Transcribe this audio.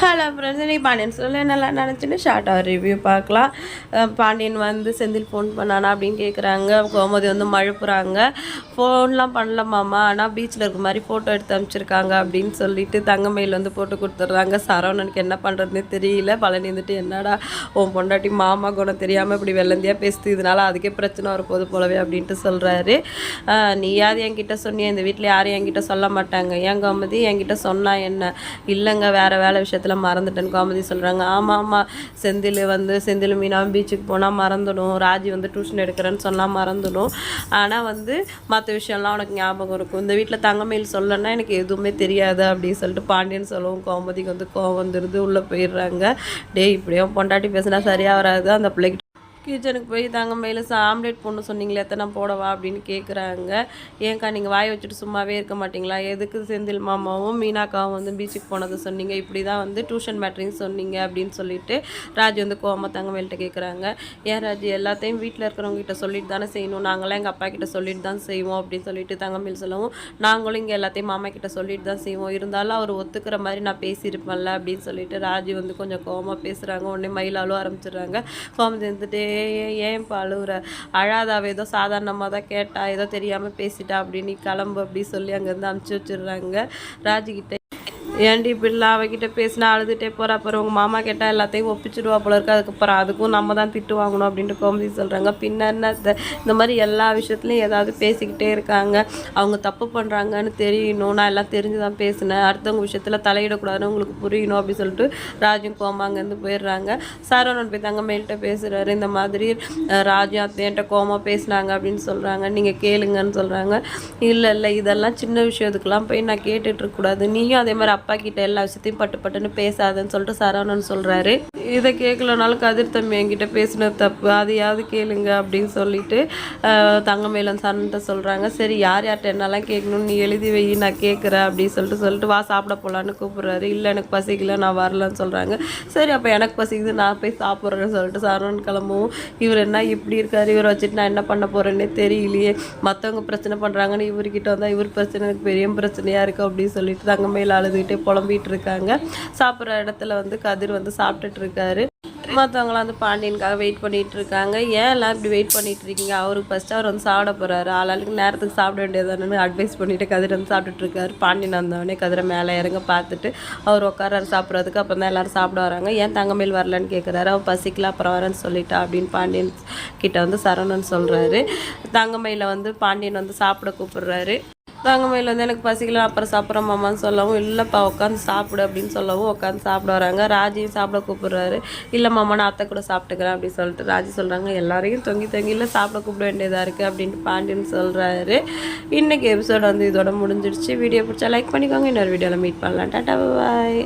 Hello friends நீ பாண்டியன் சொல்ல நல்லா நினச்சிட்டு ஷார்ட்டாக ரிவ்யூ பார்க்கலாம். பாண்டியன் வந்து செந்தில் ஃபோன் பண்ணானா அப்படின்னு கேட்குறாங்க கோமதி வந்து மழுப்புறாங்க. ஃபோன்லாம் பண்ணல மாமா. ஆனால் பீச்சில் இருக்க மாதிரி ஃபோட்டோ எடுத்து அனுப்பிச்சிருக்காங்க அப்படின்னு சொல்லிட்டு தங்கமயில் வந்து போட்டு கொடுத்துட்றாங்க. சரவணனுக்கு என்ன பண்ணுறதுனே தெரியல. பழனி வந்துட்டு என்னடா உன் பொண்டாட்டி மாமா குணம் தெரியாமல் இப்படி வெள்ளந்தியாக பேசுது. இதனால அதுக்கே பிரச்சனை வரப்போகுது போலவே அப்படின்ட்டு சொல்கிறாரு நீயாவது என்கிட்ட சொன்னியா? இந்த வீட்டில் யாரும் என்கிட்ட சொல்ல மாட்டாங்க. ஏன் கோமதி? என்கிட்ட சொன்னால் என்ன? இல்லைங்க வேறு வேலை விஷயத்தில் மறந்துட்டேன்னு கோமதி சொல்கிறாங்க ஆமாம் ஆமாம் செந்தில் வந்து செந்தில் மீனா பீச்சுக்கு போனால் மறந்துடும். ராஜி வந்து டியூஷன் எடுக்கிறேன்னு சொன்னால் மறந்துடும். ஆனால் வந்து மற்ற விஷயம்லாம் உனக்கு ஞாபகம் இருக்கும். இந்த வீட்டில் தங்கமயில் சொல்லனா எனக்கு எதுவுமே தெரியாது அப்படின்னு சொல்லிட்டு பாண்டியன் சொல்லவும் கோமதிக்கு வந்து கோவம் வந்துடுது உள்ளே போயிடுறாங்க. டேய் இப்படியும் பொண்டாட்டி பேசினா சரியாக வராது. அந்த பிள்ளைக்கு கிச்சனுக்கு போய் தாங்க மேலே ஆம்லேட் பொண்ணு சொன்னீங்களே எத்தனை போடவா அப்படின்னு கேட்குறாங்க ஏன்க்கா நீங்கள் வாய் வச்சுட்டு சும்மாவே இருக்க மாட்டிங்களா? எதுக்கு செந்தில் மாமாவும் மீனாக்காவும் வந்து பீச்சுக்கு போனது சொன்னீங்க? இப்படி தான் வந்து டியூஷன் மேட்ரிங் சொன்னீங்க அப்படின்னு சொல்லிட்டு ராஜ் வந்து கோமா தாங்க மேல்கிட்ட கேட்குறாங்க ஏன் ராஜ் எல்லாத்தையும் வீட்டில் இருக்கிறவங்க கிட்ட சொல்லிட்டு தானே செய்யணும்? நாங்களாம் எங்கள் அப்பா கிட்ட சொல்லிட்டு தான் செய்வோம் அப்படின்னு சொல்லிட்டு தங்கமேல் சொல்லவும் நாங்களும் இங்கே எல்லாத்தையும் மாமா கிட்ட சொல்லிட்டு தான் செய்வோம். இருந்தாலும் அவர் ஒத்துக்கிற மாதிரி நான் பேசியிருப்பேன்ல அப்படின்னு சொல்லிட்டு ராஜி வந்து கொஞ்சம் கோவமாக பேசுகிறாங்க உடனே மயிலாலும் ஆரம்பிச்சிடுறாங்க. கோமதி வந்துட்டு ஏன் பா அழுகுற அழாதாவ ஏதோ சாதாரணமாக தான் கேட்டா ஏதோ தெரியாமல் பேசிட்டா அப்படின்னு கிளம்பு அப்படி சொல்லி அங்கேருந்து அமுச்சு வச்சிடுறாங்க. ராஜிக்கிட்ட ஏன்டி இப்படிலாம் அவகிட்ட பேசினா அழுதுகிட்டே போகிறா அப்புறம் உங்கள் மாமா கேட்டால் எல்லாத்தையும் ஒப்பிச்சிடுவா போல இருக்கு. அதுக்கப்புறம் அதுக்கும் நம்ம தான் திட்டு வாங்கணும் அப்படின்ட்டு கோமதி சொல்கிறாங்க பின்ன என்ன? இந்த- இந்த மாதிரி எல்லா விஷயத்துலையும் ஏதாவது பேசிக்கிட்டே இருக்காங்க. அவங்க தப்பு பண்ணுறாங்கன்னு தெரியணும். நான் எல்லாம் தெரிஞ்சு தான் பேசினேன். அடுத்தவங்க விஷயத்தில் தலையிடக்கூடாதுன்னு உங்களுக்கு புரியணும் அப்படின்னு சொல்லிட்டு ராஜும் கோமா அங்கேருந்து போயிடுறாங்க. சரவணன் போய் தங்க மேல்கிட்ட பேசுகிறாரு இந்த மாதிரி ராஜும் அத்தையன்ட்ட கோமா பேசுனாங்க அப்படின்னு சொல்கிறாங்க நீங்கள் கேளுங்கன்னு சொல்கிறாங்க இல்லை இல்லை இதெல்லாம் சின்ன விஷயத்துக்கெல்லாம் போய் நான் கேட்டுட்டு இருக்கக்கூடாது. நீயும் அதே மாதிரி அப்பா கிட்ட எல்லா விஷயத்தையும் பட்டு பட்டுன்னு பேசாதன்னு சொல்லிட்டு சரவணன் சொல்கிறாரு இதை கேட்கலனாலும் கதிர் தம்பி என்கிட்ட பேசினது தப்பு. அதையாவது கேளுங்க அப்படின்னு சொல்லிட்டு தங்கமேலன் சரண்கிட்ட சொல்கிறாங்க சரி யார் யார்கிட்ட என்னெல்லாம் கேட்கணும்னு நீ எழுதி வை நான் கேட்குறேன் அப்படின்னு சொல்லிட்டு சொல்லிட்டு வா சாப்பிட போகலான்னு கூப்பிட்றாரு. இல்லை எனக்கு பசிக்கல நான் வரலன்னு சொல்கிறாங்க சரி அப்போ எனக்கு பசிக்குது நான் போய் சாப்பிட்றேன்னு சொல்லிட்டு சரவணன் கிளம்பவும் இவர் என்ன இப்படி இருக்காரு? இவரை வச்சுட்டு நான் என்ன பண்ண போகிறேன்னே தெரியலையே. மற்றவங்க பிரச்சனை பண்ணுறாங்கன்னு இவர்கிட்ட வந்தால் இவர் பிரச்சனை எனக்கு பெரிய பிரச்சனையாக இருக்குது அப்படின்னு சொல்லிட்டு தங்க மேல அழுதுகிட்டே புலம்பிட்டு இருக்காங்க சாப்பிட்ற இடத்துல வந்து கதிர் வந்து சாப்பிட்டுட்டு இருக்காரு மற்றவங்களாம் வந்து பாண்டியனுக்காக வெயிட் பண்ணிகிட்டு இருக்காங்க ஏன் எல்லாம் இப்படி வெயிட் பண்ணிட்டு இருக்கீங்க அவருக்கு ஃபஸ்ட்டு அவர் வந்து சாப்பிட போகிறாரு ஆளாளுக்கு நேரத்துக்கு சாப்பிட வேண்டியதானு அட்வைஸ் பண்ணிவிட்டு கதிர் வந்து சாப்பிட்டுட்டு இருக்காரு பாண்டியன் வந்தவொடனே கதிரை மேலே இறங்க பார்த்துட்டு அவர் உட்காராரு சாப்பிட்றதுக்கு. அப்புறம் தான் எல்லோரும் சாப்பிட வராங்க. ஏன் தங்கமேல் வரலன்னு கேட்குறாரு அவன் பசிக்கல அப்புறம் வரேன்னு சொல்லிட்டா அப்படின்னு பாண்டியன் கிட்ட வந்து சரவணன் சொல்கிறாரு தங்கமயில வந்து பாண்டியன் வந்து சாப்பிட கூப்பிட்றாரு. தாங்க மயில் வந்து எனக்கு பசிக்கல அப்புறம் சாப்பிட்ற மாமான்னு சொல்லவும் இல்லைப்பா உட்காந்து சாப்பிடு அப்படின்னு சொல்லவும் உட்காந்து சாப்பிட வராங்க. ராஜியும் சாப்பிட கூப்பிடுறாரு. இல்லை மாமா நான் அத்தை கூட சாப்பிட்டுக்கிறேன் அப்படின்னு சொல்லிட்டு ராஜி சொல்கிறாங்க எல்லாரையும் தொங்கி தொங்கி இல்லை சாப்பிட கூப்பிட வேண்டியதாக இருக்குது அப்படின்ட்டு பாண்டியன் சொல்கிறாரு இன்றைக்கி எபிசோட் வந்து இதோட முடிஞ்சிடுச்சு. வீடியோ பிடிச்சா லைக் பண்ணிக்கோங்க. இன்னொரு வீடியோவில் மீட் பண்ணலாம். டாட்டா பாய்